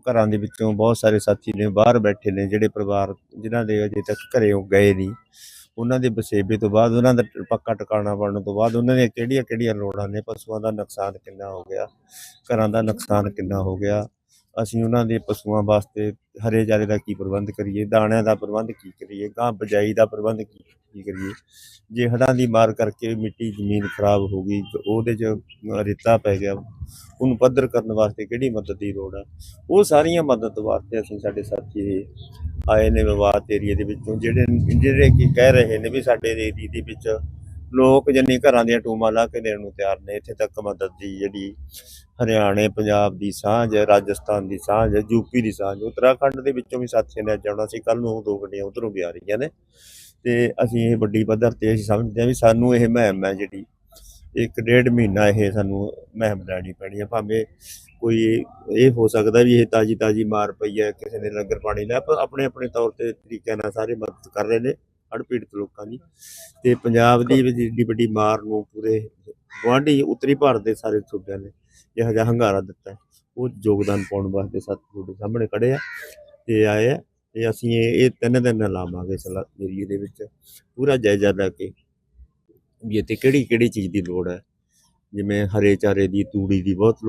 ਘਰਾਂ ਦੇ ਵਿੱਚੋਂ ਬਹੁਤ ਸਾਰੇ ਸਾਥੀ ਨੇ ਬਾਹਰ ਬੈਠੇ ਨੇ, ਜਿਹੜੇ ਪਰਿਵਾਰ ਜਿਨ੍ਹਾਂ ਦੇ ਅਜੇ ਤੱਕ ਘਰੇ ਉਹ ਗਏ ਨਹੀਂ। ਉਹਨਾਂ ਦੇ ਵਸੇਬੇ ਤੋਂ ਬਾਅਦ ਉਹਨਾਂ ਦਾ ਪੱਕਾ ਟਿਕਾਣਾ ਬਣਨ ਤੋਂ ਬਾਅਦ ਉਹਨਾਂ ਦੀਆਂ ਕਿਹੜੀਆਂ ਕਿਹੜੀਆਂ ਲੋੜਾਂ ਨੇ, ਪਸ਼ੂਆਂ ਦਾ ਨੁਕਸਾਨ ਕਿੰਨਾ ਹੋ ਗਿਆ, ਘਰਾਂ ਦਾ ਨੁਕਸਾਨ ਕਿੰਨਾ ਹੋ ਗਿਆ, ਅਸੀਂ ਉਹਨਾਂ ਦੇ ਪਸ਼ੂਆਂ ਵਾਸਤੇ ਹਰੇ ਚਾਰੇ ਦਾ ਕੀ ਪ੍ਰਬੰਧ ਕਰੀਏ, ਦਾਣਿਆਂ ਦਾ ਪ੍ਰਬੰਧ ਕੀ ਕਰੀਏ, ਗਾਂ ਬਜਾਈ ਦਾ ਪ੍ਰਬੰਧ ਕੀ ਕੀ ਕਰੀਏ? ਜੇ ਹੜ੍ਹਾਂ ਦੀ ਮਾਰ ਕਰਕੇ ਮਿੱਟੀ, ਜ਼ਮੀਨ ਖਰਾਬ ਹੋ ਗਈ ਉਹਦੇ 'ਚ ਰੇਤਾ ਪੈ ਗਿਆ। ਉਹਨੂੰ ਪੱਧਰ ਕਰਨ ਵਾਸਤੇ ਕਿਹੜੀ ਮਦਦ ਦੀ ਲੋੜ ਆ? ਉਹ ਸਾਰੀਆਂ ਮਦਦ ਵਾਸਤੇ ਅਸੀਂ ਸਾਡੇ ਸਾਥੀ ਆਏ ਨੇ ਵਿਵਾਦ ਏਰੀਏ ਦੇ ਵਿੱਚੋਂ, ਜਿਹੜੇ ਜਿਹੜੇ ਕੀ ਕਹਿ ਰਹੇ ਨੇ ਵੀ ਸਾਡੇ ਏਰੀਏ ਦੇ ਵਿੱਚ ਲੋਕ ਜੰਨੀ ਘਰਾਂ ਦੀਆਂ ਟੂਮਾਂ ਲਾ ਕੇ ਦੇਣ ਨੂੰ ਤਿਆਰ ਨੇ, ਇੱਥੇ ਤੱਕ ਮਦਦ ਦੀ ਜਿਹੜੀ ਹਰਿਆਣੇ, ਪੰਜਾਬ ਦੀ ਸਾਂਝ ਰਾਜਸਥਾਨ ਦੀ ਸਾਂਝ ਹੈ ਯੂਪੀ ਦੀ ਸਾਂਝ ਉੱਤਰਾਖੰਡ ਦੇ ਵਿੱਚੋਂ ਵੀ ਸਾਥੀਆਂ ਨੇ ਅੱਜ ਸੀ ਕੱਲ ਨੂੰ ਉਹ ਦੋ ਗੱਡੀਆਂ ਉਧਰੋਂ ਵੀ ਆ ਰਹੀਆਂ ਨੇ। ਤੇ ਅਸੀਂ ਇਹ ਵੱਡੀ ਪੱਧਰ ਤੇ ਅਸੀਂ ਸਮਝਦੇ ਹਾਂ ਵੀ ਸਾਨੂੰ ਇਹ ਮੁਹਿੰਮ ਹੈ ਜਿਹੜੀ, ਇੱਕ ਡੇਢ ਮਹੀਨਾ ਇਹ ਸਾਨੂੰ ਮਹਿਮ ਲੈਣੀ ਪੈਣੀ ਹੈ। ਭਾਵੇਂ ਕੋਈ ਇਹ ਹੋ ਸਕਦਾ ਵੀ ਇਹ ਤਾਜੀ ਤਾਜੀ ਮਾਰ ਪਈ ਹੈ, ਕਿਸੇ ਨੇ ਲੰਗਰ ਪਾਣੀ ਲੈ ਪਰ ਆਪਣੇ ਆਪਣੇ ਤੌਰ ਤੇ ਤਰੀਕਿਆਂ ਨਾਲ ਸਾਰੇ ਮਦਦ ਕਰ ਰਹੇ ਨੇ। ਹੜ੍ਹ ਪੀੜਤ ਲੋਕਾਂ ਦੀ। ਤੇ ਪੰਜਾਬ ਦੀ ਵੀ ਏਡੀ ਵੱਡੀ ਮਾਰ ਨੂੰ ਪੂਰੇ ਗੁਆਂਢੀ ਉੱਤਰੀ ਭਾਰਤ ਦੇ ਸਾਰੇ ਸੂਬਿਆਂ ਨੇ ਜਿਹੋ ਜਿਹਾ ਹੰਗਾਰਾ ਦਿੱਤਾ। ਉਹ ਯੋਗਦਾਨ ਪਾਉਣ ਵਾਸਤੇ ਸੱਤ ਤੁਹਾਡੇ ਸਾਹਮਣੇ ਖੜੇ ਆ ਤੇ ਆਏ ਆ ਤੇ ਅਸੀਂ ਇਹ ਇਹ ਤਿੰਨ ਦਿਨ ਲਾਵਾਂਗੇ ਇਸ ਏਰੀਏ ਦੇ ਵਿੱਚ। ਪੂਰਾ ਜਾਇਜ਼ਾ ਲੈ ਕੇ ਵੀ ਇੱਥੇ ਕਿਹੜੀ ਕਿਹੜੀ ਚੀਜ਼ ਦੀ ਲੋੜ ਹੈ। ਜਿਵੇਂ ਹਰੇ ਚਾਰੇ ਦੀ, ਤੂੜੀ ਦੀ ਬਹੁਤ ਲੋੜ